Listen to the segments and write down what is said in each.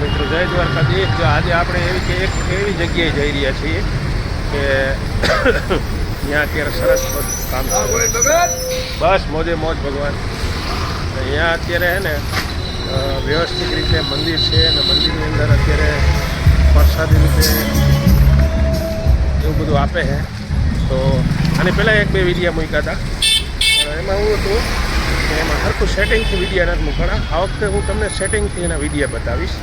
મિત્રો, જય દ્વારકાધીશ. જો આજે આપણે એવી કે એક એવી જગ્યાએ જઈ રહ્યા છીએ કે ત્યાં અત્યારે સરસ કામ બસ મોજે મોજ ભગવાન. અહીંયા અત્યારે હે ને વ્યવસ્થિત રીતે મંદિર છે અને મંદિરની અંદર અત્યારે પ્રસાદી રીતે એવું બધું આપે છે. તો આની પહેલાં એક બે વિડીયા મૂક્યા હતા. એમાં એવું હતું કે એમાં સરખું સેટિંગથી વિડીયા નથી મૂકવાના. આ વખતે હું તમને સેટિંગથી એના વિડીયા બતાવીશ.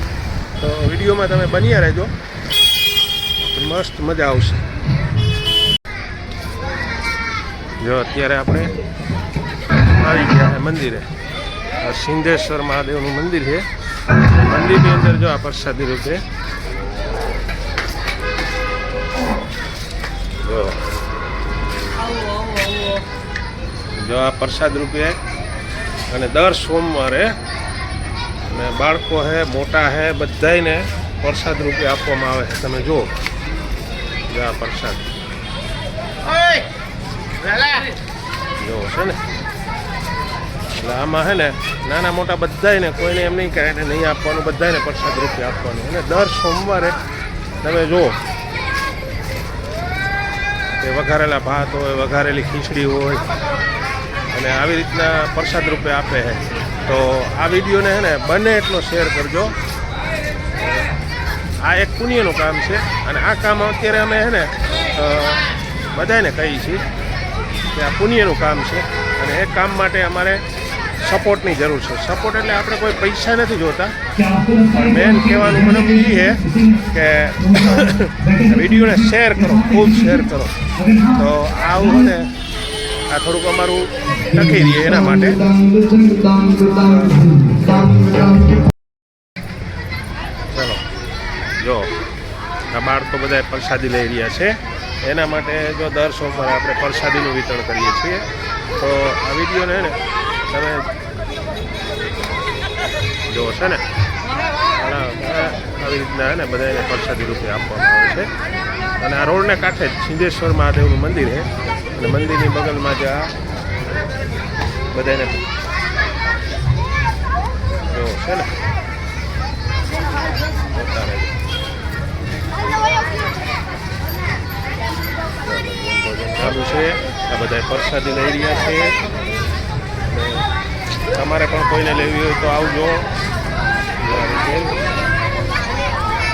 તો વિડીયોમાં તમે બન્યા રહેજો. મસ્ત મજા આવશે. જો અત્યારે આપણે આવી ગયા મંદિરે. આ સિંધેશ્વર મહાદેવનું મંદિર છે. મંદિરની અંદર જો આ પ્રસાદી રૂપે. જો. જો આ પ્રસાદ રૂપે. અને દર સોમવારે અને બાળકો હે મોટા હે બધાયને પ્રસાદ રૂપે આપવામાં આવે છે. તમે જુઓ. જો આ પ્રસાદ જો છે ને? એટલે આમાં હે ને નાના મોટા બધાયને કોઈને એમ નહીં કહે નહીં આપવાનું બધાયને પ્રસાદ રૂપે આપવાનું. અને દર સોમવારે તમે જુઓ કે વઘારેલા ભાત હોય વઘારેલી ખીચડી હોય અને આવી રીતના પ્રસાદ રૂપે આપે છે તો આ વિડીયોને હે ને બને એટલો શેર કરજો. આ એક પુણ્યનું કામ છે અને આ કામ અત્યારે અમે હે ને બધાને કહીએ છીએ કે આ પુણ્યનું કામ છે અને એ કામ માટે અમારે સપોર્ટની જરૂર છે. સપોર્ટ એટલે આપણે કોઈ પૈસા નથી જોતા. મેન કહેવાનું મને એ છે કે વિડીયોને શેર કરો, ખૂબ શેર કરો. તો આવું ને આ થોડુંક અમારું લખી રહીએ એના માટે. ચલો, જો આ બાળકો બધા પ્રસાદી લઈ રહ્યા છે. એના માટે જો દર સોમવારે આપણે પ્રસાદીનું વિતરણ કરીએ છીએ. તો આ વિડીયોને ને, તમે જો છે ને? આવી રીતના ને બધાને પ્રસાદી રૂપે આપવામાં આવે છે. અને આ રોડને કાંઠે સિંધેશ્વર મહાદેવનું મંદિર છે અને મંદિરની બગલમાં જ આ બધાને છે ને? ચાલુ છે. આ બધા પ્રસાદી લઈ રહ્યા છે. તમારે પણ કોઈને લેવી હોય તો આવજો.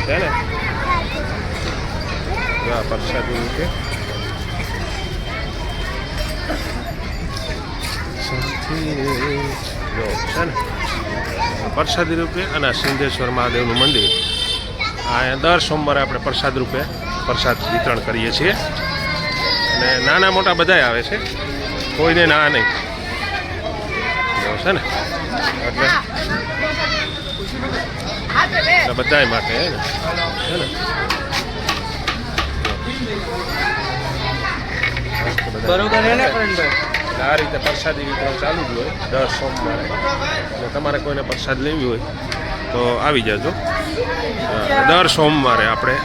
છે ને? જો આ જો છે પ્રસાદી રૂપે અને સિંધેશ્વર મહાદેવનું મંદિર. અહીંયા દર સોમવારે આપણે પ્રસાદ રૂપે પ્રસાદ વિતરણ કરીએ છીએ. અને નાના મોટા બધાય આવે છે. કોઈને ના નહીં. છે ને? એટલે બધાય માટે બરોબર આ રીતે પ્રસાદી વિતરણ ચાલુ જ હોય દર સોમવારે. અને તમારે કોઈને પ્રસાદ લેવી હોય તો આવી જજો. દર સોમવારે આપણે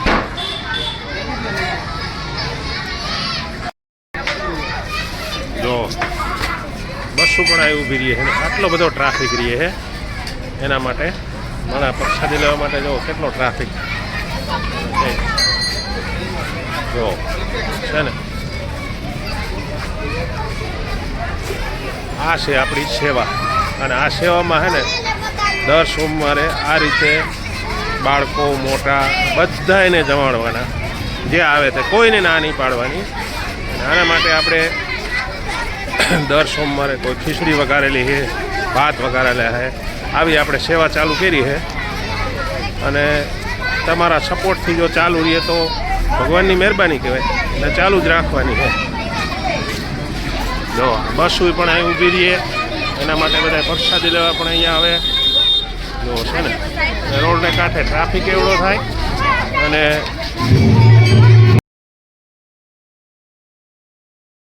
જો બસો પણ આવી ઊભી રહીએ છે. આટલો બધો ટ્રાફિક રહીએ છે. એના માટે મારા પ્રસાદી લેવા માટે જો, કેટલો ટ્રાફિક. જો, છે ને? આ છે આપણી સેવા. અને આ સેવામાં હે ને, દર સોમવારે આ રીતે બાળકો મોટા બધા એને જમાડવાના. જે આવે તે કોઈને ના નહીં પાડવાની. આના માટે આપણે દર સોમવારે કોઈ ખીચડી વઘારેલી છે ભાત વઘારેલા છે આવી આપણે સેવા ચાલુ કરી છે અને તમારા સપોર્ટથી જો ચાલુ રહીએ તો ભગવાનની મહેરબાની કહેવાય. એટલે ચાલુ જ રાખવાની છે જો બસ પણ અહીં ઊભી રહીએ. એના માટે બધા પ્રસાદી લેવા પણ અહીંયા આવે. જો, છે ને? રોડને કાંઠે ટ્રાફિક એવડો થાય અને